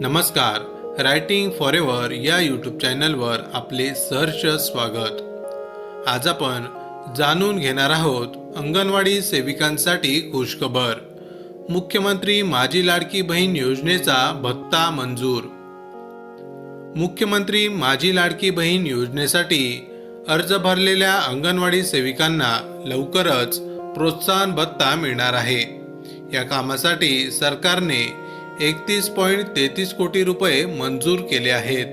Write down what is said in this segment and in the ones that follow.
नमस्कार writing for ever या YouTube चॅनलवर आपले सहर्ष स्वागत. आज आपण जाणून घेणार आहोत अंगणवाडी सेविकांसाठी खुशखबर. मुख्यमंत्री माझी लाडकी बहीण योजनेचा भत्ता मंजूर. मुख्यमंत्री माझी लाडकी बहीण योजनेसाठी अर्ज भरलेल्या अंगणवाडी सेविकांना लवकरच प्रोत्साहन भत्ता मिळणार आहे. या कामासाठी सरकारने एकतीस पॉईंट तेहतीस कोटी रुपये मंजूर केले आहेत.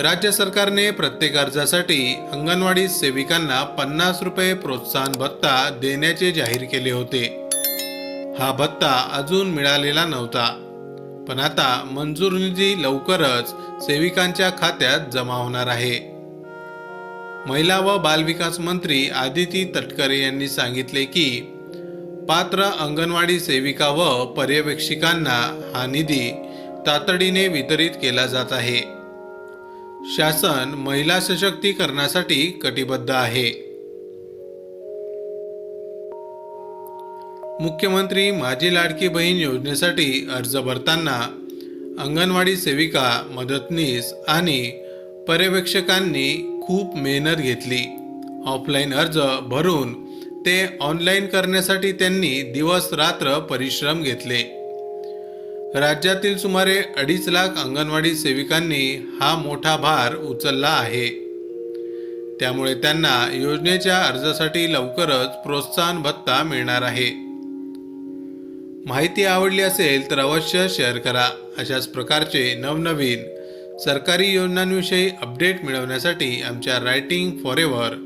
राज्य सरकारने प्रत्येक अर्जासाठी अंगणवाडी सेविकांना पन्नास रुपये प्रोत्साहन भत्ता देण्याचे जाहीर केले होते. हा भत्ता अजून मिळालेला नव्हता. पण आता मंजूर निधी लवकरच सेविकांच्या खात्यात जमा होणार आहे. महिला व बालविकास मंत्री आदिती तटकरे यांनी सांगितले की पात्र अंगणवाडी सेविका व पर्यवेक्षिकांना हा निधी तातडीने वितरित केला जात आहे. शासन महिला सशक्तीकरणासाठी कटिबद्ध आहे. मुख्यमंत्री माझी लाडकी बहीण योजनेसाठी अर्ज भरताना अंगणवाडी सेविका मदतनीस आणि पर्यवेक्षकांनी खूप मेहनत घेतली. ऑफलाईन अर्ज भरून ते ऑनलाईन करण्यासाठी त्यांनी दिवस रात्र परिश्रम घेतले. राज्यातील सुमारे अडीच लाख अंगणवाडी सेविकांनी हा मोठा भार उचलला आहे. त्यामुळे त्यांना योजनेच्या अर्जासाठी लवकरच प्रोत्साहन भत्ता मिळणार आहे. माहिती आवडली असेल तर अवश्य शेअर करा. अशाच प्रकारचे नवनवीन सरकारी योजनांविषयी अपडेट मिळवण्यासाठी आमच्या रायटिंग फॉर एव्हर